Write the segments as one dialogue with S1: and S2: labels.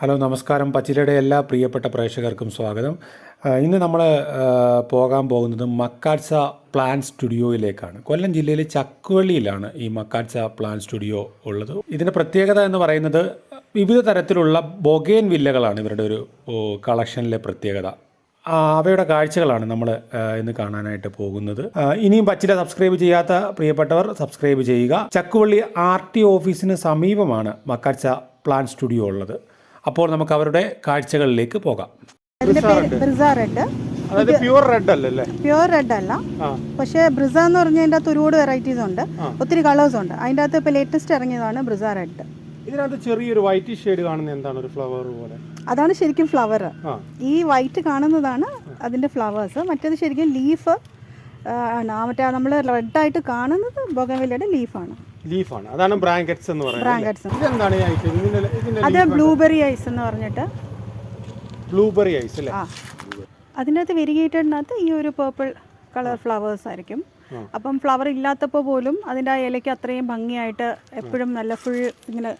S1: Hello നമസ്കാരം. പച്ചിലയുടെ എല്ലാ പ്രിയപ്പെട്ട പ്രേക്ഷകർക്കും സ്വാഗതം. ഇന്ന് നമ്മൾ പോകാൻ പോകുന്നത് മക്കാട്സ പ്ലാൻ സ്റ്റുഡിയോയിലേക്കാണ്. കൊല്ലം ജില്ലയിലെ ചക്കുവള്ളിയിലാണ് ഈ മക്കാട്സ പ്ലാൻ സ്റ്റുഡിയോ ഉള്ളത്. ഇതിന്റെ പ്രത്യേകത എന്ന് പറയുന്നത് വിവിധ തരത്തിലുള്ള ബൊഗേൻ വില്ലകളാണ് ഇവരുടെ ഒരു കളക്ഷനിലെ പ്രത്യേകത. അവയുടെ കാഴ്ചകളാണ് നമ്മൾ ഇന്ന് കാണാനായിട്ട് പോകുന്നത്. ഇനിയും പച്ചില സബ്സ്ക്രൈബ് ചെയ്യാത്ത പ്രിയപ്പെട്ടവർ സബ്സ്ക്രൈബ് ചെയ്യുക. ചക്കുവള്ളി ആർ ടി ഓഫീസിന് സമീപമാണ് മക്കാട്സ പ്ലാൻ സ്റ്റുഡിയോ ഉള്ളത്. അപ്പോൾ നമുക്ക് അവരുടെ കാഴ്ചകളിലേക്ക് പോകാം.
S2: അതിന്റെ ബ്രിസ റെഡ്.
S3: അതായത് പ്യൂർ റെഡ് അല്ലല്ലേ?
S2: പ്യുവർ റെഡ് അല്ല. പക്ഷെ ബ്രിസ എന്ന് പറഞ്ഞാൽ അതിന്റെ അകത്ത് ഒരുപാട് വെറൈറ്റീസ് ഉണ്ട്. ഒത്തിരി കളേഴ്സ് ഉണ്ട്. അതിന്റെ അകത്ത് ഇപ്പോൾ ലേറ്റസ്റ്റ് ഇറങ്ങിയതാണ് ബ്രിസ റെഡ്.
S3: ഇതിനകത്ത് ചെറിയൊരു വൈറ്റ് ഷെയ്ഡ് കാണുന്ന എന്താണ്? ഒരു ഫ്ലവർ പോലെ.
S2: അതാണ് ശരിക്കും ഫ്ലവർ ഈ വൈറ്റ് കാണുന്നതാണ് അതിന്റെ ഫ്ലവേഴ്സ് മറ്റേത് ശരിക്കും ലീഫ് ആണ്. മറ്റേ നമ്മൾ റെഡായിട്ട് കാണുന്നത് ബൊഗവില്ലയുടെ ലീഫാണ്
S3: ലീഫാണ്. അതാണ് ബ്രാങ്കറ്റ്സ് എന്ന് പറയുന്നത് ഇതെന്താണ് ഐറ്റം
S2: അത് ബ്ലൂബെറി ഐസ് എന്ന് പറഞ്ഞിട്ട്.
S3: ബ്ലൂബെറി ഐസ് അല്ലേ?
S2: അതിനകത്ത് വെരിഗേറ്റഡിനകത്ത് ഈ ഒരു പേർപ്പിൾ കളർ ഫ്ലവേഴ്സ് ആയിരിക്കും. അപ്പം ഫ്ലവർ ഇല്ലാത്തപ്പോൾ പോലും അതിന്റെ ആ ഇലയ്ക്ക് അത്രയും ഭംഗിയായിട്ട് എപ്പോഴും നല്ല ഫുൾ ഇങ്ങനെ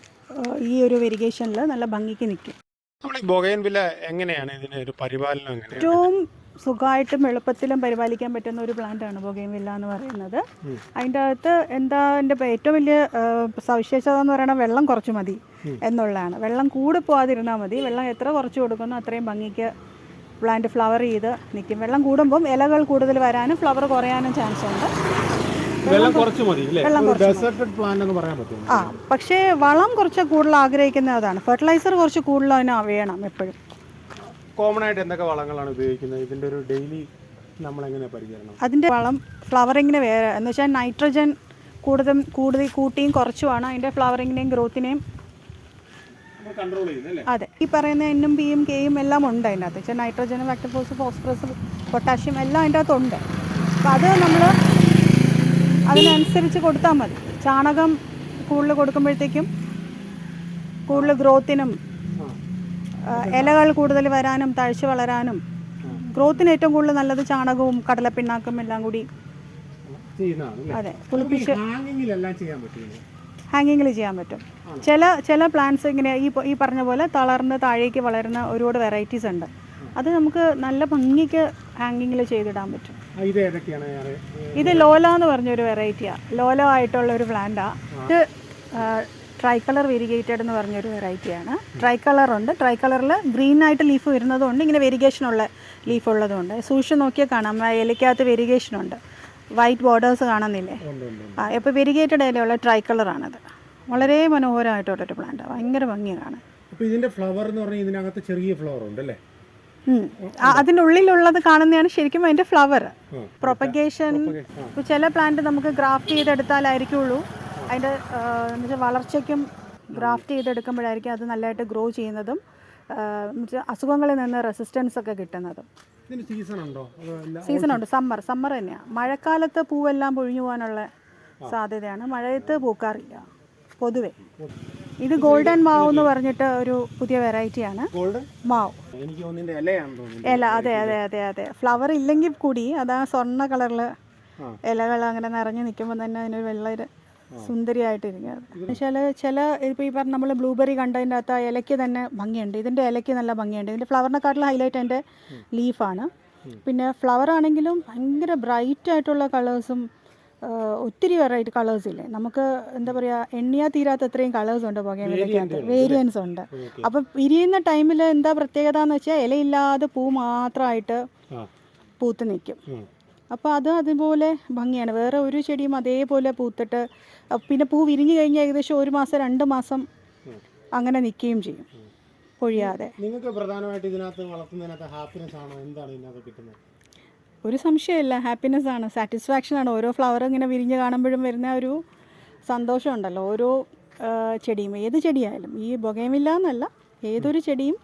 S2: ഈ ഒരു വെരിഗേഷനിൽ നല്ല ഭംഗിക്ക് നിൽക്കും
S3: നമ്മൾ ഈ ബൊഗൈൻ വില എങ്ങനെയാണ്? ഇതിന് ഒരു പരിപാലനം
S2: ഏറ്റവും സുഖമായിട്ടും എളുപ്പത്തിലും പരിപാലിക്കാൻ പറ്റുന്ന ഒരു പ്ലാന്റാണ് ബൊഗൈൻവില്ല എന്ന് പറയുന്നത്. അതിന്റെ അകത്ത് എന്താ എന്റെ ഏറ്റവും വലിയ സവിശേഷത എന്ന് പറയുന്നത് വെള്ളം കുറച്ച് മതി എന്നുള്ളതാണ്. വെള്ളം കൂടി പോകാതിരുന്നാൽ മതി. വെള്ളം എത്ര കുറച്ച് കൊടുക്കുന്നോ അത്രയും ഭംഗിക്ക് പ്ലാന്റ് ഫ്ലവർ ചെയ്ത് നിൽക്കും. വെള്ളം കൂടുമ്പം ഇലകൾ കൂടുതൽ വരാനും ഫ്ലവർ കുറയാനും ചാൻസ് ഉണ്ട്.
S3: വെള്ളം കുറച്ച് മതി
S2: ആ പക്ഷേ വളം കുറച്ച് കൂടുതൽ ആഗ്രഹിക്കുന്നതാണ് അതാണ്. ഫെർട്ടിലൈസർ കുറച്ച് കൂടുതൽ അതിന് വേണം എപ്പോഴും.
S3: കോമൺ ആയിട്ട് എന്തൊക്കെ വളങ്ങളാണ് ഉപയോഗിക്കുന്നത്? ഇതിന്റെ ഒരു ഡെയിലി നമ്മൾ എങ്ങനെ പരിചരണം?
S2: അതിന്റെ വളം ഫ്ലവറിങ്ങിന് വേറെ. എന്ന് വെച്ചാൽ നൈട്രജൻ കൂടുതൽ കൂടുതൽ കൂട്ടിയും കുറച്ചുമാണ് അതിന്റെ ഫ്ലവറിങ്ങിനെയും ഗ്രോത്തിനെയും അതെ. ഈ പറയുന്ന എന്നും പിയും കെയും എല്ലാം ഉണ്ട് അതിനകത്ത്. വെച്ചാൽ നൈട്രജനും വെക്ടഫോസ് ഫോസ്ഫറസ് പൊട്ടാഷ്യം എല്ലാം അതിന്റെ അകത്തുണ്ട് അപ്പം അത് നമ്മൾ അതിനനുസരിച്ച് കൊടുത്താൽ മതി. ചാണകം കൂടുതൽ കൊടുക്കുമ്പോഴത്തേക്കും കൂടുതൽ ഗ്രോത്തിനും ഇലകൾ കൂടുതൽ വരാനും തഴച്ച് വളരാനും ഗ്രോത്തിന് ഏറ്റവും കൂടുതൽ നല്ലത് ചാണകവും കടലപ്പിണ്ണാക്കും എല്ലാം കൂടി. അതെ.
S3: കുളിപ്പിച്ച്
S2: ഹാങ്ങിങ്ങിൽ ചെയ്യാൻ പറ്റും. ചില ചില പ്ലാന്റ്സ് ഇങ്ങനെ ഈ ഈ പറഞ്ഞ പോലെ തളർന്ന് താഴേക്ക് വളരുന്ന ഒരുപാട് വെറൈറ്റീസ് ഉണ്ട്. അത് നമുക്ക് നല്ല ഭംഗിക്ക് ഹാങ്ങിങ്ങിൽ ചെയ്തിടാൻ പറ്റും.
S3: ഇത് ഏതൊക്കെയാണ്? ഞാൻ
S2: ഇത് ലോല എന്ന് പറഞ്ഞൊരു വെറൈറ്റിയാണ് ലോല ആയിട്ടുള്ള ഒരു പ്ലാന്റാണ് ഇത് ട്രൈ കളർ വെരിഗേറ്റഡ് എന്ന് പറഞ്ഞൊരു വെറൈറ്റിയാണ് ട്രൈ കളർ ഉണ്ട്. ട്രൈ കളറിൽ ഗ്രീൻ ആയിട്ട് ലീഫ് വരുന്നതുകൊണ്ട് ഇങ്ങനെ വെരിഗേഷൻ ഉള്ള ലീഫ് ഉള്ളതുകൊണ്ട് സൂക്ഷിച്ച് നോക്കിയാൽ കാണാം. ഇലയ്ക്കകത്ത് വെരിഗേഷൻ ഉണ്ട്. വൈറ്റ് ബോർഡേഴ്സ് കാണുന്നില്ലേ? ആ ഇപ്പോൾ വെരിഗേറ്റഡ് ഇലയുള്ള ട്രൈ കളറാണത് വളരെ മനോഹരമായിട്ടുള്ളൊരു പ്ലാന്റ് ഭയങ്കര ഭംഗിയാണ് കാണാൻ.
S3: അപ്പോൾ ഇതിന്റെ ഫ്ലവർ എന്ന് പറഞ്ഞാൽ ഇതിനകത്ത് ചെറിയ ഫ്ലവർ ഉണ്ട് അല്ലേ?
S2: ഉം. അതിന്റെ ഉള്ളിലുള്ളത് കാണുന്നതാണ് ശരിക്കും അതിന്റെ ഫ്ലവർ പ്രൊപ്പഗേഷൻ ചില പ്ലാന്റ് നമുക്ക് ഗ്രാഫ്റ്റ് ചെയ്തെടുത്താലായിരിക്കുള്ളൂ. അതിന്റെ ആ, എന്ന് വെച്ചാൽ വളർച്ചയ്ക്കും ഗ്രാഫ്റ്റ് ചെയ്തെടുക്കുമ്പോഴായിരിക്കും അത് നല്ലതായിട്ട് ഗ്രോ ചെയ്യുന്നതും അസുഖങ്ങളിൽ നിന്ന് റെസിസ്റ്റൻസ് ഒക്കെ കിട്ടുന്നതും.
S3: സീസൺ ഉണ്ടോ? അതോ
S2: സീസൺ ഉണ്ട്. സമ്മർ സമ്മർ തന്നെയാണ് മഴക്കാലത്ത് പൂവെല്ലാം പൊഴിഞ്ഞു പോകാനുള്ള സാധ്യതയാണ്. മഴയത്ത് പൂക്കാറില്ല. പൊതുവെ. ഇത് ഗോൾഡൻ മാവ് എന്ന് പറഞ്ഞിട്ട് ഒരു പുതിയ വെറൈറ്റിയാണ് മാവ്. ഇല അതെ അതെ അതെ അതെ. ഫ്ലവർ ഇല്ലെങ്കിൽ കൂടി അതാ സ്വർണ കളറിൽ. ഇലകൾ അങ്ങനെ നിറഞ്ഞു നിൽക്കുമ്പോൾ തന്നെ അതിനൊരു വെള്ള സുന്ദരിയായിട്ടിരിക്കുക എന്നുവെച്ചാൽ ചില ഇപ്പോൾ ഈ പറഞ്ഞ നമ്മൾ ബ്ലൂബെറി കണ്ടതിന്റെ അകത്ത് ആ ഇലയ്ക്ക് തന്നെ ഭംഗിയുണ്ട്. ഇതിന്റെ ഇലയ്ക്ക് നല്ല ഭംഗിയുണ്ട്. ഇതിന്റെ ഫ്ലവറിനെക്കാട്ടിലും ഹൈലൈറ്റ് എന്റെ ലീഫാണ് പിന്നെ ഫ്ലവർ ആണെങ്കിലും ഭയങ്കര ബ്രൈറ്റ് ആയിട്ടുള്ള കളേഴ്സും ഒത്തിരി വെറൈറ്റി കളേഴ്സ് ഇല്ലേ? നമുക്ക് എന്താ പറയുക എണ്ണിയാ തീരാത്ത അത്രയും കളേഴ്സ് ഉണ്ട് പുകയിലക്കകത്ത് വേരിയൻസ് ഉണ്ട്. അപ്പം വിരിയുന്ന ടൈമിൽ എന്താ പ്രത്യേകത എന്ന് വെച്ചാൽ ഇലയില്ലാതെ പൂ മാത്രമായിട്ട് പൂത്ത് നിൽക്കും. അപ്പോൾ അത് അതുപോലെ ഭംഗിയാണ്. വേറെ ഒരു ചെടിയും അതേപോലെ പൂത്തിട്ട് പിന്നെ പൂ വിരിഞ്ഞു കഴിഞ്ഞാൽ ഏകദേശം ഒരു മാസം രണ്ട് മാസം അങ്ങനെ നിൽക്കുകയും ചെയ്യും. പൊഴിയാതെ.
S3: നിങ്ങൾക്ക് പ്രധാനമായിട്ട് ഇതിനകത്ത് വളർത്തുന്നതിനകത്ത് ഹാപ്പിനെസ് ആണോ? എന്താണ് ഇതിനകത്ത് കിട്ടുന്നത്?
S2: ഒരു സംശയമില്ല. ഹാപ്പിനെസ് ആണ്. സാറ്റിസ്ഫാക്ഷൻ ആണ്. ഓരോ ഫ്ലവർ ഇങ്ങനെ വിരിഞ്ഞ് കാണുമ്പോഴും വരുന്ന ഒരു സന്തോഷമുണ്ടല്ലോ ഓരോ ചെടിയും. ഏത് ചെടിയായാലും. ഈ ബൊഗേമില്ല എന്നല്ല. ഏതൊരു ചെടിയും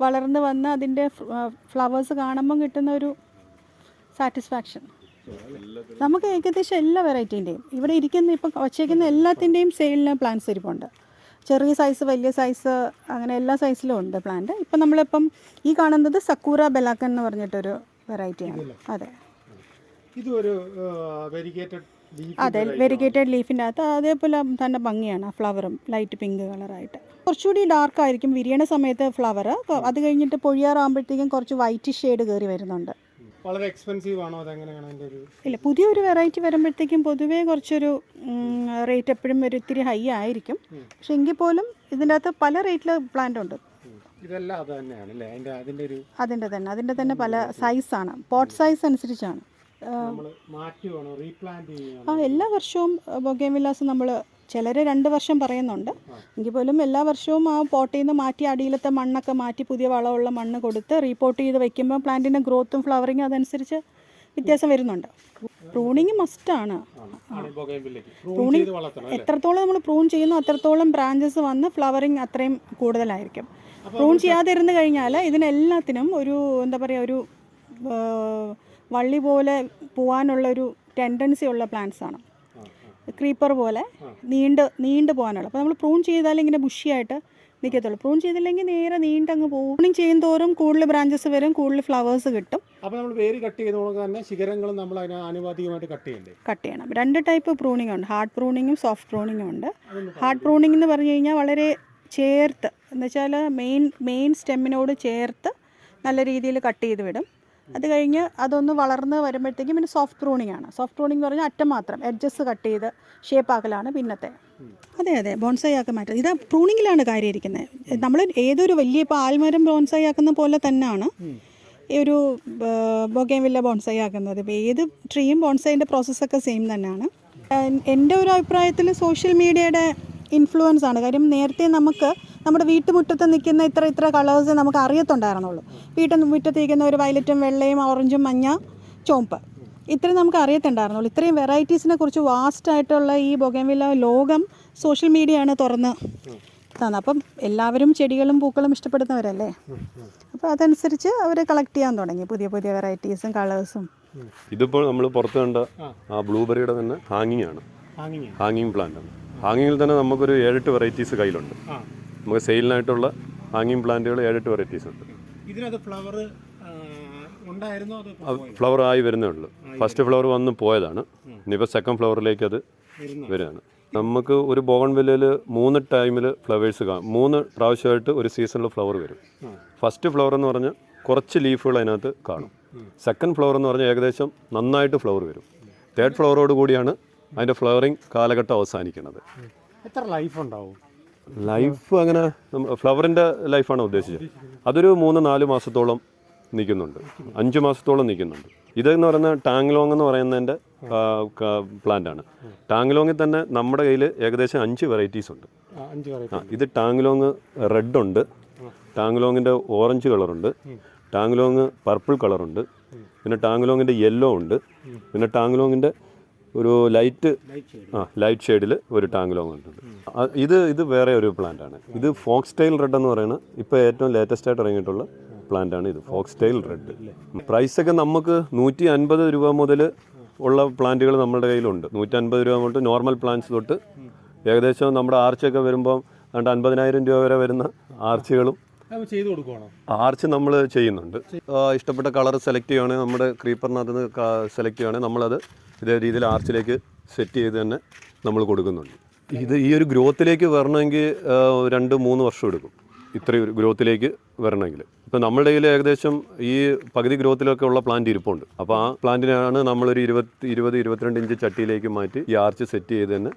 S2: വളർന്ന് വന്ന് അതിന്റെ ഫ്ലവേഴ്സ് കാണുമ്പം കിട്ടുന്ന ഒരു സാറ്റിസ്ഫാക്ഷൻ നമുക്ക് ഏകദേശം എല്ലാ വെറൈറ്റീന്റെയും ഇവിടെ ഇരിക്കുന്ന ഇപ്പം വച്ചേക്കുന്ന എല്ലാത്തിന്റെയും സെയിലിന് പ്ലാന്റ്സ് ഇരിപ്പുണ്ട്. ചെറിയ സൈസ് വലിയ സൈസ് അങ്ങനെ എല്ലാ സൈസിലും ഉണ്ട് പ്ലാന്റ് ഇപ്പം നമ്മളിപ്പം ഈ കാണുന്നത് സക്കൂറ ബെലാക്കൻ എന്ന് പറഞ്ഞിട്ടൊരു വെറൈറ്റിയാണ് അതെ.
S3: ഇതൊരു
S2: അതെ വെരിഗേറ്റഡ് ലീഫിന്റെ അകത്ത് അതേപോലെ തന്നെ ഭംഗിയാണ് ഫ്ലവറും ലൈറ്റ് പിങ്ക് കളറായിട്ട് കുറച്ചുകൂടി ഡാർക്ക് ആയിരിക്കും. വിരിയണ സമയത്ത് ഫ്ലവർ അത് കഴിഞ്ഞിട്ട് പൊഴിയാറാകുമ്പോഴത്തേക്കും കുറച്ച് വൈറ്റ് ഷെയ്ഡ് കയറി വരുന്നുണ്ട്.
S3: വളരെ എക്സ്പെൻസീവ് ആണോ? അതെങ്ങനെയാണ് അതിന്റെ ഒരു
S2: ഇല്ല പുതിയൊരു വെറൈറ്റി വരുമ്പോഴത്തേക്കും പൊതുവേ കുറച്ചൊരു റേറ്റ് എപ്പോഴും ഒരു ഇത്തിരി ഹൈ ആയിരിക്കും. പക്ഷെ എങ്കിൽ പോലും ഇതിന്റെ അകത്ത് പല റേറ്റിൽ പ്ലാന്റ് ഉണ്ട്.
S3: ഇതെല്ലാം അത് തന്നെയാണ് അല്ലേ? അതിന്റെ അതിന്റെ ഒരു
S2: അതിന്റെ തന്നെ അതിന്റെ തന്നെ പല സൈസാണ് പോട്ട് സൈസ് അനുസരിച്ചാണ്. ആ എല്ലാ വർഷവും ബൊഗേം വില്ലാസ് നമ്മൾ ചിലർ രണ്ട് വർഷം പറയുന്നുണ്ട്. എങ്കിൽ പോലും എല്ലാ വർഷവും ആ പോട്ടിൽ നിന്ന് മാറ്റി അടിയിലത്തെ മണ്ണൊക്കെ മാറ്റി പുതിയ വളമുള്ള മണ്ണ് കൊടുത്ത് റീപോർട്ട് ചെയ്ത് വെക്കുമ്പോൾ പ്ലാന്റിന്റെ ഗ്രോത്തും ഫ്ലവറിങ്ങും അതനുസരിച്ച് വ്യത്യാസം വരുന്നുണ്ട്. പ്രൂണിങ് മസ്റ്റാണ്
S3: വളർത്തണം
S2: എത്രത്തോളം നമ്മൾ പ്രൂൺ ചെയ്യുന്നു അത്രത്തോളം ബ്രാഞ്ചസ് വന്ന് ഫ്ലവറിങ് അത്രയും കൂടുതലായിരിക്കും. പ്രൂൺ ചെയ്യാതിരുന്നു കഴിഞ്ഞാൽ ഇതിനെല്ലാത്തിനും ഒരു എന്താ പറയുക ഒരു വള്ളി പോലെ പോവാനുള്ള ഒരു ടെൻഡൻസി ഉള്ള പ്ലാന്റ്സ് ആണ്. ക്രീപ്പർ പോലെ നീണ്ട് നീണ്ട് പോകാനുള്ളൂ അപ്പോൾ നമ്മൾ പ്രൂൺ ചെയ്താലേ ഇങ്ങനെ ബുഷിയായിട്ട് നിൽക്കത്തുള്ളൂ പ്രൂൺ ചെയ്തില്ലെങ്കിൽ നേരെ നീണ്ടങ്ങ് പോകും പ്രൂണിങ് ചെയ്യുന്നതോറും തോറും കൂടുതൽ ബ്രാഞ്ചസ് വരും കൂടുതൽ ഫ്ലവേഴ്സ് കിട്ടും.
S3: അപ്പോൾ നമ്മൾ വേര് കട്ട് ചെയ്യുന്നതുകൊണ്ട് തന്നെ ശിഖരങ്ങളും നമ്മൾ അതിന് ആനുപാതികമായിട്ട് കട്ട് ചെയ്യണ്ടേ?
S2: കട്ട് ചെയ്യണം. രണ്ട് ടൈപ്പ് പ്രൂണിംഗ് ഉണ്ട്. ഹാർഡ് പ്രൂണിങ്ങും സോഫ്റ്റ് പ്രൂണിങ്ങും ഉണ്ട്. ഹാർഡ് പ്രൂണിംഗ് എന്ന് പറഞ്ഞു കഴിഞ്ഞാൽ വളരെ ചേർത്ത് എന്ന് വെച്ചാൽ മെയിൻ മെയിൻ സ്റ്റെമ്മിനോട് ചേർത്ത് നല്ല രീതിയിൽ കട്ട് ചെയ്ത് വിടും. അത് കഴിഞ്ഞ് അതൊന്ന് വളർന്ന് വരുമ്പോഴത്തേക്കും പിന്നെ സോഫ്റ്റ് പ്രൂണിംഗ് ആണ്. സോഫ്റ്റ് പ്രൂണിംഗ് എന്ന് പറഞ്ഞാൽ അറ്റം മാത്രം എഡ്ജസ് കട്ട് ചെയ്ത് ഷേപ്പ് ആക്കലാണ് പിന്നത്തെ. അതെ അതെ. ബോൺസായി ആക്കാൻ മാറ്റം. ഇത് പ്രൂണിങ്ങിലാണ് കാര്യം ഇരിക്കുന്നത് നമ്മൾ ഏതൊരു വലിയ ഇപ്പോൾ ആൽമരം ബോൺസായി ആക്കുന്ന പോലെ തന്നെയാണ് ഈ ഒരു ബൊഗേവില്ല ബോൺസായി ആക്കുന്നത്. ഇപ്പോൾ ഏത് ട്രീയും ബോൺസായിന്റെ പ്രോസസ്സൊക്കെ സെയിം തന്നെയാണ്. എൻ- എന്റെ ഒരു അഭിപ്രായത്തിൽ സോഷ്യൽ മീഡിയയുടെ ഇൻഫ്ലുവൻസ് ആണ്. കാര്യം നേരത്തെ നമുക്ക് നമ്മുടെ വീട്ടുമുറ്റത്ത് നിൽക്കുന്ന ഇത്ര ഇത്ര കളേഴ്സ് നമുക്ക് അറിയത്തുണ്ടായിരുന്നുള്ളൂ. വീട്ടിൽ മുറ്റത്ത് നിൽക്കുന്ന ഒരു വയലറ്റും വെള്ളയും ഓറഞ്ചും മഞ്ഞ ചുവപ്പ്. ഇത്രയും നമുക്ക് അറിയത്തുണ്ടായിരുന്നുള്ളൂ. ഇത്രയും വെറൈറ്റീസിനെ കുറിച്ച് വാസ്റ്റായിട്ടുള്ള ഈ ബൊഗൻവില്ല ലോകം സോഷ്യൽ മീഡിയയാണ് തുറന്ന് തന്നെ അപ്പം എല്ലാവരും ചെടികളും പൂക്കളും ഇഷ്ടപ്പെടുന്നവരല്ലേ? അപ്പോൾ അതനുസരിച്ച് അവർ കളക്ട് ചെയ്യാൻ തുടങ്ങി. പുതിയ പുതിയ വെറൈറ്റീസും കളേഴ്സും
S4: ഇതിപ്പോൾ നമ്മൾ പുറത്ത് കണ്ട ആ. ബ്ലൂബെറിയുടെ തന്നെ ഹാങ്ങിങ് ആണ്.
S3: ഹാങ്ങിങ്
S4: പ്ലാന്റ് ആണ്. ഹാങ്ങിങ്ങിൽ തന്നെ നമുക്കൊരു ഏഴെട്ട് വെറൈറ്റീസ് കയ്യിലുണ്ട്. നമുക്ക് സെയിലിനായിട്ടുള്ള ഹാങ്ങിങ് പ്ലാന്റുകൾ ഏഴെട്ട് വെറൈറ്റീസ് ഉണ്ട്.
S3: ഇതിനകത്ത് ഫ്ലവർ
S4: ആയി വരുന്നേ ഉള്ളൂ. ഫസ്റ്റ് ഫ്ലവർ വന്ന് പോയതാണ്. ഇനിയിപ്പോൾ സെക്കൻഡ് ഫ്ലവറിലേക്ക് അത്? വരികയാണ്. നമുക്ക് ഒരു ബോഗൺ വില്ലയിൽ മൂന്ന് ടൈമിൽ ഫ്ലവേഴ്സ് കാണും മൂന്ന് പ്രാവശ്യമായിട്ട് ഒരു സീസണിൽ ഫ്ലവർ വരും. ഫസ്റ്റ് ഫ്ലവർ എന്ന് പറഞ്ഞാൽ കുറച്ച് ലീഫുകൾ അതിനകത്ത് കാണും. സെക്കൻഡ് ഫ്ലവർ എന്ന് പറഞ്ഞാൽ ഏകദേശം നന്നായിട്ട് ഫ്ലവർ വരും. തേർഡ് ഫ്ലവറോട് കൂടിയാണ് അതിന്റെ ഫ്ലവറിങ് കാലഘട്ടം അവസാനിക്കുന്നത്.
S3: എത്ര ലൈഫ് ഉണ്ടാവും?
S4: ലൈഫ് അങ്ങനെ ഫ്ലവറിന്റെ ലൈഫാണ് ഉദ്ദേശിച്ചത്. അതൊരു മൂന്ന് നാല് മാസത്തോളം നിൽക്കുന്നുണ്ട്. അഞ്ച് മാസത്തോളം നിൽക്കുന്നുണ്ട്. ഇതെന്ന് പറയുന്ന ടാങ്ലോങ് എന്ന് പറയുന്നതിന്റെ പ്ലാന്റ് ആണ് ടാങ്ലോങ്ങിൽ തന്നെ നമ്മുടെ കയ്യിൽ ഏകദേശം അഞ്ച് വെറൈറ്റീസ് ഉണ്ട്.
S3: ആ,
S4: ഇത് ടാങ്ലോങ് റെഡ് ഉണ്ട്. ടാങ്ലോങ്ങിന്റെ ഓറഞ്ച് കളറുണ്ട്. ടാങ്ലോങ് പർപ്പിൾ കളറുണ്ട്. പിന്നെ ടാങ്ലോങ്ങിന്റെ യെല്ലോ ഉണ്ട്. പിന്നെ ടാങ്ലോങ്ങിന്റെ ഒരു ലൈറ്റ് ആ ലൈറ്റ് ഷെയ്ഡിൽ ഒരു ടാങ്ക് ലോങ് ഉണ്ട്. ഇത് ഇത് വേറെ ഒരു പ്ലാന്റ് ആണ്. ഇത് ഫോക്സ് ടൈൽ റെഡ് എന്ന് പറയുന്നത് ഇപ്പോൾ ഏറ്റവും ലേറ്റസ്റ്റ് ആയിട്ട് ഇറങ്ങിയിട്ടുള്ള പ്ലാന്റ് ആണ് ഇത്. ഫോക്സ് ടൈൽ റെഡ് പ്രൈസൊക്കെ നമുക്ക് നൂറ്റി അൻപത് രൂപ മുതൽ ഉള്ള പ്ലാന്റുകൾ നമ്മുടെ കയ്യിലുണ്ട്. നൂറ്റി അൻപത് രൂപ തൊട്ട് നോർമൽ പ്ലാന്റ്സ് തൊട്ട് ഏകദേശം നമ്മുടെ ആർച്ചൊക്കെ വരുമ്പോൾ രണ്ട് അൻപതിനായിരം രൂപ വരെ വരുന്ന ആർച്ചുകളും
S3: ചെയ്ത്
S4: ആർച്ച് നമ്മൾ ചെയ്യുന്നുണ്ട്. ഇഷ്ടപ്പെട്ട കളർ സെലക്ട് ചെയ്യുകയാണെങ്കിൽ നമ്മുടെ ക്രീപ്പറിനകത്ത് സെലക്ട് ചെയ്യുകയാണെങ്കിൽ നമ്മളത് ഇതേ രീതിയിൽ ആർച്ചിലേക്ക് സെറ്റ് ചെയ്ത് തന്നെ നമ്മൾ കൊടുക്കുന്നുണ്ട്. ഇത് ഈ ഒരു ഗ്രോത്തിലേക്ക് വരണമെങ്കിൽ രണ്ട് മൂന്ന് വർഷം എടുക്കും. ഇത്രയും ഒരു ഗ്രോത്തിലേക്ക് വരണമെങ്കിൽ. ഇപ്പം നമ്മുടെ കയ്യിൽ ഏകദേശം ഈ പകുതി ഗ്രോത്തിലൊക്കെ ഉള്ള പ്ലാന്റ് ഇരിപ്പുണ്ട്. അപ്പോൾ ആ പ്ലാന്റിനാണ് നമ്മളൊരു ഇരുപത്തി ഇരുപത് ഇരുപത്തിരണ്ട് ഇഞ്ച് ചട്ടിയിലേക്ക് മാറ്റി ഈ ആർച്ച് സെറ്റ് ചെയ്ത് തന്നെ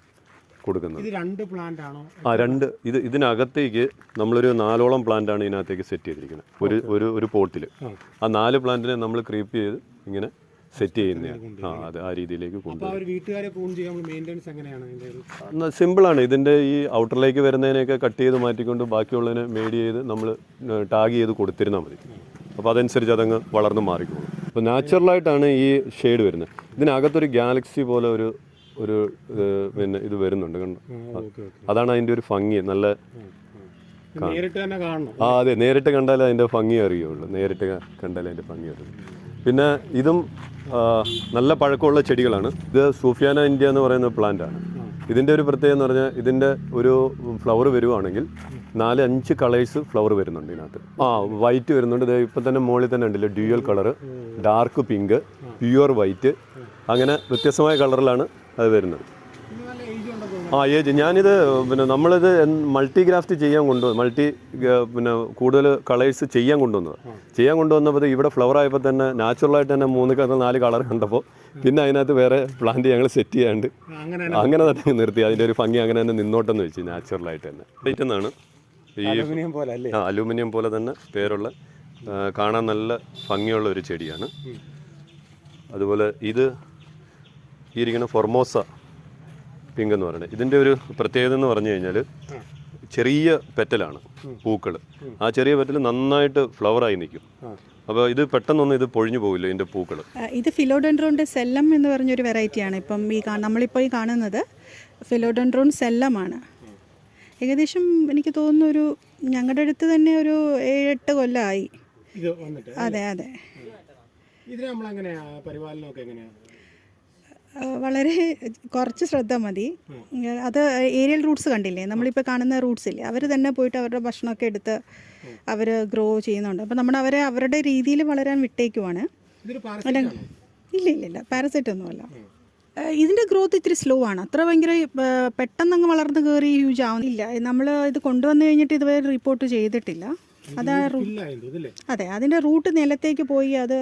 S4: കൊടുക്കുന്നത്.
S3: രണ്ട് പ്ലാന്റ് ആണോ?
S4: ആ രണ്ട്. ഇത് ഇതിനകത്തേക്ക് നമ്മളൊരു നാലോളം പ്ലാന്റ് ആണ് ഇതിനകത്തേക്ക് സെറ്റ് ചെയ്തിരിക്കുന്നത്. ഒരു ഒരു ഒരു പോട്ടിൽ ആ. നാല് പ്ലാന്റിനെ നമ്മൾ ക്രീപ്പ് ചെയ്ത് ഇങ്ങനെ സെറ്റ് ചെയ്യുന്നതാണ്. ആ അത് ആ രീതിയിലേക്ക്
S3: കൊണ്ടുപോകും
S4: സിമ്പിളാണ് ഇതിന്റെ ഈ ഔട്ടറിലേക്ക് വരുന്നതിനെയൊക്കെ കട്ട് ചെയ്ത് മാറ്റിക്കൊണ്ട് ബാക്കിയുള്ളതിനെ മേഡ് ചെയ്ത് നമ്മൾ ടാഗ് ചെയ്ത് കൊടുത്തിരുന്നാൽ മതി. അപ്പോൾ അതനുസരിച്ച് അതങ്ങ് വളർന്ന് മാറിക്കോളും. അപ്പോൾ നാച്ചുറലായിട്ടാണ് ഈ ഷെയ്ഡ് വരുന്നത്. ഇതിനകത്തൊരു ഗാലക്സി പോലെ ഒരു ഒരു പിന്നെ ഇത് വരുന്നുണ്ട് കണ്ടോ? അതാണ് അതിന്റെ ഒരു ഭംഗി നല്ല ആ അതെ നേരിട്ട് കണ്ടാലേ അതിന്റെ ഭംഗി അറിയുള്ളൂ. നേരിട്ട് കണ്ടാലേ അതിന്റെ ഭംഗി അറിയുള്ളൂ. പിന്നെ ഇതും നല്ല പഴക്കമുള്ള ചെടികളാണ്. ഇത് സൂഫിയാന ഇന്ത്യ എന്ന് പറയുന്ന പ്ലാന്റ് ആണ്. ഇതിന്റെ ഒരു പ്രത്യേകത എന്ന് പറഞ്ഞാൽ ഇതിന്റെ ഒരു ഫ്ലവർ വരുവാണെങ്കിൽ നാല് അഞ്ച് കളേഴ്സ് ഫ്ലവർ വരുന്നുണ്ട് ഇതിനകത്ത്. ആ വൈറ്റ് വരുന്നുണ്ട്. ഇത് ഇപ്പം തന്നെ മുകളിൽ തന്നെ ഉണ്ടല്ലോ dual colour dark pink pure white അങ്ങനെ വ്യത്യസ്തമായ കളറിലാണ് അത് വരുന്നത്. ആ ഏജ് ഞാനിത് പിന്നെ നമ്മളിത് മൾട്ടി ഗ്രാഫ്റ്റ് ചെയ്യാൻ കൊണ്ടുവന്നു. മൾട്ടി പിന്നെ കൂടുതൽ കളേഴ്സ് ചെയ്യാൻ കൊണ്ടുവന്നത്. ചെയ്യാൻ കൊണ്ടുവന്നപ്പോൾ ഇവിടെ ഫ്ലവർ ആയപ്പോൾ തന്നെ നാച്ചുറലായിട്ട് തന്നെ മൂന്ന് കളർ നാല് കളർ കണ്ടപ്പോൾ പിന്നെ അതിനകത്ത് വേറെ പ്ലാന്റ് ഞങ്ങൾ സെറ്റ് ചെയ്യാണ്ട്
S3: അങ്ങനെ
S4: തന്നെ. നിർത്തി. അതിന്റെ ഒരു ഭംഗി അങ്ങനെ തന്നെ നിന്നോട്ടെന്ന് വെച്ചു നാച്ചുറലായിട്ട് തന്നെ. പറ്റുന്നതാണ് എന്നാണ്. ഈ ആ, അലൂമിനിയം പോലെ തന്നെ പേരുള്ള കാണാൻ നല്ല ഭംഗിയുള്ള ഒരു ചെടിയാണ്. അതുപോലെ ഇത് ഈ ഇരിക്കുന്ന ഫൊർമോസ പിങ്ക് എന്ന് പറയുന്നത്. ഇതിന്റെ ഒരു പ്രത്യേകത എന്ന് പറഞ്ഞു കഴിഞ്ഞാൽ ചെറിയ പെറ്റലാണ് പൂക്കൾ ആ ചെറിയ പെറ്റൽ നന്നായിട്ട് ഫ്ലവറായി നിൽക്കും. അപ്പോൾ ഇത് പെട്ടെന്നൊന്നും ഇത് പൊഴിഞ്ഞു പോകില്ല ഇതിന്റെ പൂക്കൾ
S2: ഇത് ഫിലോഡെൻഡ്രോണിന്റെ സെല്ലം എന്ന് പറഞ്ഞൊരു വെറൈറ്റിയാണ് ഇപ്പം ഈ നമ്മളിപ്പോൾ ഈ കാണുന്നത് ഫിലോഡെൻഡ്രോൺ സെല്ലമാണ് ഏകദേശം എനിക്ക് തോന്നുന്നു ഒരു ഞങ്ങളുടെ അടുത്ത് തന്നെ ഒരു ഏഴെട്ട് കൊല്ലമായി അതെ അതെ.
S3: ഇതിനെ നമ്മൾ എങ്ങനെയാ പരിപാലനമൊക്കെ എങ്ങനെയാ?
S2: ആ, വളരെ കുറച്ച് ശ്രദ്ധ മതി. അത് ഏരിയൽ റൂട്ട്സ് കണ്ടില്ലേ? നമ്മളിപ്പോൾ കാണുന്ന റൂട്ട്സ് ഇല്ലേ അവർ തന്നെ പോയിട്ട് അവരുടെ ഭക്ഷണമൊക്കെ എടുത്ത് അവർ ഗ്രോ ചെയ്യുന്നുണ്ട്. അപ്പോൾ നമ്മൾ അവരെ അവരുടെ രീതിയിൽ വളരാൻ വിട്ടേക്കുവാണ്. ഇല്ല ഇല്ല ഇല്ല. പാരസൈറ്റ് ഒന്നുമല്ല. ഇതിന്റെ ഗ്രോത്ത് ഇത്തിരി സ്ലോ ആണ്. അത്ര ഭയങ്കര പെട്ടെന്ന് അങ്ങ് വളർന്ന് കയറി ഹ്യൂജ് ആവുന്നില്ല നമ്മൾ ഇത് കൊണ്ടുവന്ന് കഴിഞ്ഞിട്ട് ഇതുവരെ റിപ്പോർട്ട് ചെയ്തിട്ടില്ല. അതാ അതെ അതിന്റെ റൂട്ട് നിലത്തേക്ക് പോയി അത്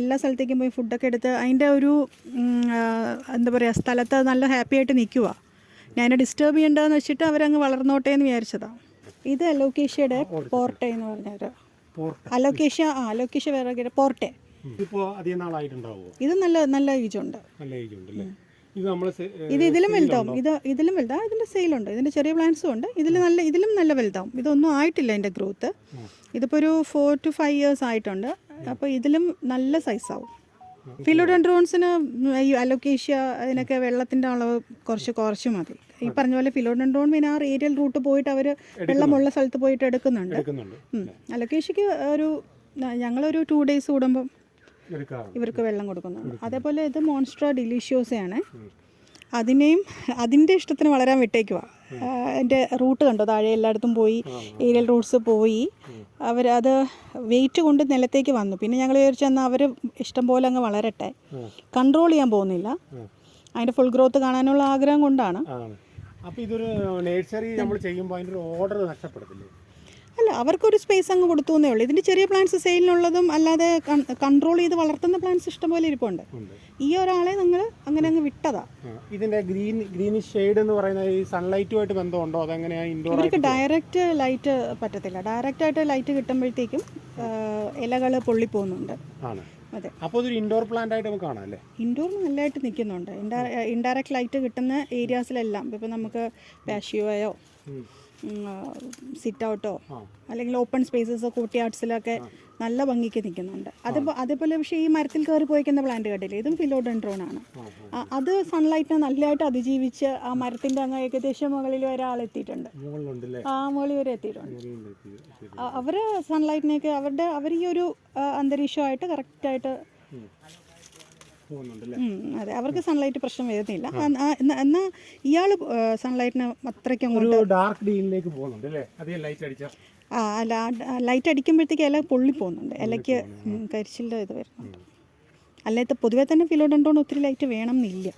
S2: എല്ലാ സ്ഥലത്തേക്കും പോയി ഫുഡൊക്കെ എടുത്ത് അതിന്റെ ഒരു എന്താ പറയുക സ്ഥലത്ത് നല്ല ഹാപ്പി ആയിട്ട് നിൽക്കുക ഞാൻ ഡിസ്റ്റർബ് ചെയ്യേണ്ടതെന്ന് വെച്ചിട്ട് അവരങ്ങ് വളർന്നോട്ടെ എന്ന് വിചാരിച്ചതാണ് ഇത് അലോക്കേഷ്യയുടെ പോർട്ടെ എന്ന് പറഞ്ഞൊരു അലോക്കേഷ്യ ആ അലോക്കേഷ്യ വേറെ പോർട്ടെ ഇത് നല്ല നല്ല ഈജുണ്ട്
S3: നല്ല ഏജ് ഉണ്ടല്ലേ ഇത്
S2: ഇതിലും വലുതാവും. ഇത് ഇതിലും വലുതാവും ഇതിന്റെ സെയിലുണ്ട് ഇതിന്റെ ചെറിയ പ്ലാന്റ്സും ഉണ്ട്. ഇതിൽ നല്ല ഇതിലും നല്ല വലുതാവും. ഇതൊന്നും ആയിട്ടില്ല അതിന്റെ ഗ്രോത്ത് ഇതിപ്പോൾ ഒരു ഫോർ ടു ഫൈവ് ഇയേഴ്സ് ആയിട്ടുണ്ട്. അപ്പോൾ ഇതിലും നല്ല സൈസാവും ഫിലോഡെൻഡ്രോൺസിന് ഈ അലോക്കേഷ്യ അതിനൊക്കെ വെള്ളത്തിന്റെ അളവ് കുറച്ച് കുറച്ച് മതി. ഈ പറഞ്ഞ പോലെ ഫിലോഡെൻഡ്രോൺ പിന്നെ ആ ഏരിയൽ റൂട്ട് പോയിട്ട് അവർ വെള്ളമുള്ള സ്ഥലത്ത് പോയിട്ട് എടുക്കുന്നുണ്ട്. അലോക്കേഷ്യക്ക് ഒരു ഞങ്ങളൊരു ടു ഡേയ്സ് കൂടുമ്പം ഇവർക്ക് വെള്ളം കൊടുക്കുന്നുണ്ട്. അതേപോലെ ഇത് മോൺസ്ട്ര ഡിലീഷ്യോസയാണ് അതിനെയും അതിന്റെ ഇഷ്ടത്തിന് വളരാൻ വിട്ടേക്കുക അതിന്റെ റൂട്ട് കണ്ടോ? താഴെ എല്ലായിടത്തും പോയി ഏരിയൽ റൂട്ട്സ് പോയി. അവരത് വെയിറ്റ് കൊണ്ട് നിലത്തേക്ക് വന്നു. പിന്നെ ഞങ്ങൾ വിചാരിച്ചു എന്നാൽ അവർ ഇഷ്ടം പോലെ അങ്ങ് വളരട്ടെ. കൺട്രോൾ ചെയ്യാൻ പോകുന്നില്ല. അതിന്റെ ഫുൾ ഗ്രോത്ത് കാണാനുള്ള ആഗ്രഹം കൊണ്ടാണ്.
S3: അപ്പോൾ ഇതൊരു നേഴ്സറി നമ്മൾ ചെയ്യുമ്പോൾ അതിന്റെ ഒരു ഓർഡർ നഷ്ടപ്പെടത്തില്ലേ?
S2: അല്ല അവർക്കൊരു സ്പേസ് അങ്ങ് കൊടുത്തു എന്നേ ഉള്ളൂ. ഇതിന്റെ ചെറിയ പ്ലാന്റ്സ് സെയിലിനുള്ളതും അല്ലാതെ കൺട്രോൾ ചെയ്ത് വളർത്തുന്ന പ്ലാന്റ്സ് ഇഷ്ടംപോലെ ഇരിപ്പുണ്ട്. ഈ ഒരാളെ നിങ്ങൾ അങ്ങനെ അങ്ങ് വിട്ടതാ.
S3: ഇതിന്റെ ഗ്രീൻ ഗ്രീനിഷ് ഷെയ്ഡ് എന്ന് പറയുന്ന ഈ സൺലൈറ്റുമായിട്ട് ബന്ധമുണ്ടോ? അതെങ്ങനെയാ ഇൻഡോർ
S2: ഇവർക്ക് ഡയറക്റ്റ് ലൈറ്റ് പറ്റത്തില്ല. ഡയറക്റ്റ് ആയിട്ട് ലൈറ്റ് കിട്ടുമ്പോഴത്തേക്കും ഇലകൾ പൊള്ളിപ്പോകുന്നുണ്ട്. അതെ.
S3: അപ്പോൾ ഇൻഡോർ പ്ലാന്റ് ആയിട്ട് നമുക്ക് കാണാം അല്ലേ?
S2: ഇൻഡോർ നല്ലതായിട്ട് നിൽക്കുന്നുണ്ട്. ഇൻഡയറക്റ്റ് ലൈറ്റ് കിട്ടുന്ന ഏരിയാസിലെല്ലാം ഇപ്പം നമുക്ക് പാഷ്യോയോ സിറ്റ് ഔട്ടോ അല്ലെങ്കിൽ ഓപ്പൺ സ്പേസസോ കൂട്ടിയാർട്സിലൊക്കെ നല്ല ഭംഗിക്ക് നിൽക്കുന്നുണ്ട്. അതിപ്പോൾ അതേപോലെ പക്ഷേ ഈ മരത്തിൽ കയറി പോയിക്കുന്ന പ്ലാന്റ് കണ്ടില്ലേ? ഇതും ഫിലോഡെൻഡ്രോൺ ആണ്. അത് സൺലൈറ്റിനെ നല്ലതായിട്ട് അതിജീവിച്ച് ആ മരത്തിന്റെ അങ്ങ് ഏകദേശം മുകളിൽ വരെ ആളെത്തിയിട്ടുണ്ട്. ആ മുകളിൽ വരെ എത്തിയിട്ടുണ്ട്. അവർ സൺലൈറ്റിനെയൊക്കെ അവരുടെ അവർ ഈ ഒരു അന്തരീക്ഷമായിട്ട് കറക്റ്റായിട്ട് അതെ. അവർക്ക് സൺലൈറ്റ് പ്രശ്നം വരുന്നില്ല. എന്നാൽ ഇയാൾ സൺലൈറ്റിന് അത്രയ്ക്കും
S3: ഡാർക്ക് ഡീലിലേക്ക് പോകുന്നുണ്ട് അല്ലേ ലൈറ്റ്
S2: ആ അല്ല ലൈറ്റ് അടിക്കുമ്പോഴത്തേക്ക് ഇല പൊള്ളി പോകുന്നുണ്ട്. ഇലയ്ക്ക് കരിച്ചിലിന്റെ ഇത് വരുന്നുണ്ട് അല്ലാത്ത പൊതുവെ തന്നെ ഫിലോഡൻഡോൺ ഒത്തിരി ലൈറ്റ് വേണം എന്നില്ല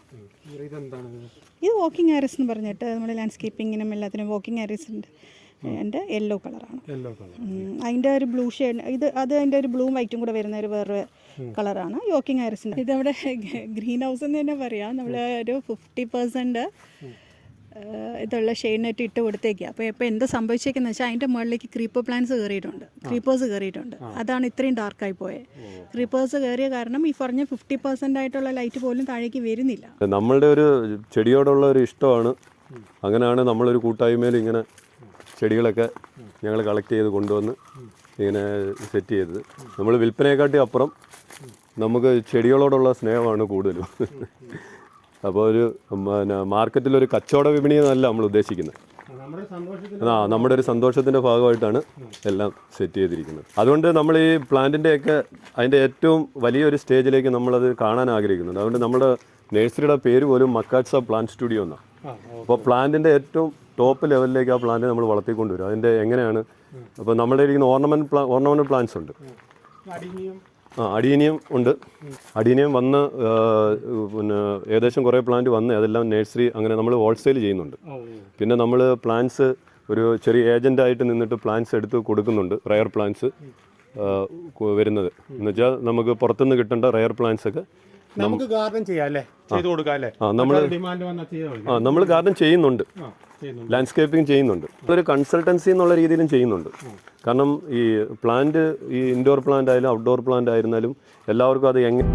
S2: ഇത് വാക്കിംഗ് ആരീസ് എന്ന് പറഞ്ഞിട്ട് നമ്മുടെ ലാൻഡ്സ്കേപ്പിങ്ങിനും എല്ലാത്തിനും വാക്കിംഗ് ആരീസിന്റെ എന്റെ യെല്ലോ കളറാണ്
S3: യെല്ലോ കളർ
S2: അതിന്റെ ഒരു ബ്ലൂ ഷെയ്ഡ് ഇത് അത് അതിന്റെ ഒരു ബ്ലൂ വൈറ്റും കൂടെ വരുന്ന ഒരു വേറൊരു കളറാണ് യോക്കിംഗ് ആരിസിന്റെ ഇത് നമ്മുടെ ഗ്രീൻ ഹൗസ് എന്ന് തന്നെ പറയാം. നമ്മൾ ഒരു ഫിഫ്റ്റി പെർസെന്റ് ഇതുള്ള ഷെയ്ഡ് നെറ്റ് ഇട്ട് കൊടുത്തേക്കുക അപ്പോൾ ഇപ്പോൾ എന്ത് സംഭവിച്ചേക്കെന്ന് വെച്ചാൽ അതിന്റെ മുകളിലേക്ക് ക്രീപ്പർ പ്ലാന്റ്സ് കയറിയിട്ടുണ്ട് ക്രീപ്പേഴ്സ് കയറിയിട്ടുണ്ട് അതാണ് ഇത്രയും ഡാർക്കായി പോയത് ക്രീപ്പേഴ്സ് കയറിയ കാരണം ഈ പറഞ്ഞ ഫിഫ്റ്റി പെർസെന്റ് ആയിട്ടുള്ള ലൈറ്റ് പോലും താഴേക്ക് വരുന്നില്ല.
S4: നമ്മളുടെ ഒരു ചെടിയോടുള്ള ഒരു ഇഷ്ടമാണ്. അങ്ങനെയാണ് നമ്മളൊരു കൂട്ടായ്മയിൽ ഇങ്ങനെ ചെടികളൊക്കെ ഞങ്ങൾ കളക്ട് ചെയ്ത് കൊണ്ടുവന്ന് ഇങ്ങനെ സെറ്റ് ചെയ്തത്. നമ്മൾ വിൽപ്പനയെക്കാട്ടി അപ്പുറം നമുക്ക് ചെടികളോടുള്ള സ്നേഹമാണ് കൂടുതലും. അപ്പോൾ ഒരു പിന്നെ മാർക്കറ്റിലൊരു കച്ചവട വിപണി എന്നല്ല നമ്മൾ ഉദ്ദേശിക്കുന്നത് ആ നമ്മുടെ ഒരു സന്തോഷത്തിന്റെ ഭാഗമായിട്ടാണ് എല്ലാം സെറ്റ് ചെയ്തിരിക്കുന്നത്. അതുകൊണ്ട് നമ്മൾ ഈ പ്ലാന്റിന്റെയൊക്കെ അതിന്റെ ഏറ്റവും വലിയൊരു സ്റ്റേജിലേക്ക് നമ്മളത് കാണാൻ ആഗ്രഹിക്കുന്നുണ്ട്. അതുകൊണ്ട് നമ്മുടെ നഴ്സറിയുടെ പേര് പോലും മക്കാട്സ പ്ലാന്റ് സ്റ്റുഡിയോ എന്നാണ്. അപ്പോൾ പ്ലാന്റിന്റെ ഏറ്റവും ടോപ്പ് ലെവലിലേക്ക് ആ പ്ലാന്റ് നമ്മൾ വളർത്തിക്കൊണ്ടുവരും. അതിന്റെ എങ്ങനെയാണ്? അപ്പോൾ നമ്മുടെ ഇരിക്കുന്ന ഓർണമെന്റ് പ്ലാ ഓർണമെന്റ് പ്ലാന്റ്സ് ഉണ്ട്. ആ അടിയനിയം ഉണ്ട്. അടിയനിയം വന്ന് പിന്നെ ഏകദേശം കുറേ പ്ലാന്റ് വന്ന് അതെല്ലാം നഴ്സറി അങ്ങനെ നമ്മൾ ഹോൾസെയിൽ ചെയ്യുന്നുണ്ട്. പിന്നെ നമ്മൾ പ്ലാന്റ്സ് ഒരു ചെറിയ ഏജന്റായിട്ട് നിന്നിട്ട് പ്ലാന്റ്സ് എടുത്ത് കൊടുക്കുന്നുണ്ട് റയർ പ്ലാന്റ്സ് വരുന്നത്. എന്നുവെച്ചാൽ നമുക്ക് പുറത്തുനിന്ന് കിട്ടേണ്ട റയർ പ്ലാന്റ്സ് ഒക്കെ
S3: നമുക്ക് ഗാർഡൻ ചെയ്യാം അല്ലേ ചെയ്തു കൊടുക്കാം അല്ലേ
S4: നമ്മൾ
S3: ഡിമാൻഡ് വന്നാൽ ചെയ്താൽ
S4: ആ നമ്മൾ ഗാർഡൻ ചെയ്യുന്നുണ്ട്.
S3: ചെയ്യുന്നുണ്ട്.
S4: ലാൻഡ്സ്കേപ്പിംഗ് ചെയ്യുന്നുണ്ട്. ഒരു കൺസൾട്ടൻസി എന്നുള്ള രീതിയിലും ചെയ്യുന്നുണ്ട്. കാരണം ഈ പ്ലാന്റ് ഈ ഇൻഡോർ പ്ലാന്റ് ആയാലും ഔട്ട്ഡോർ പ്ലാന്റ് ആയിരുന്നാലും എല്ലാവർക്കും അത് എങ്ങനെ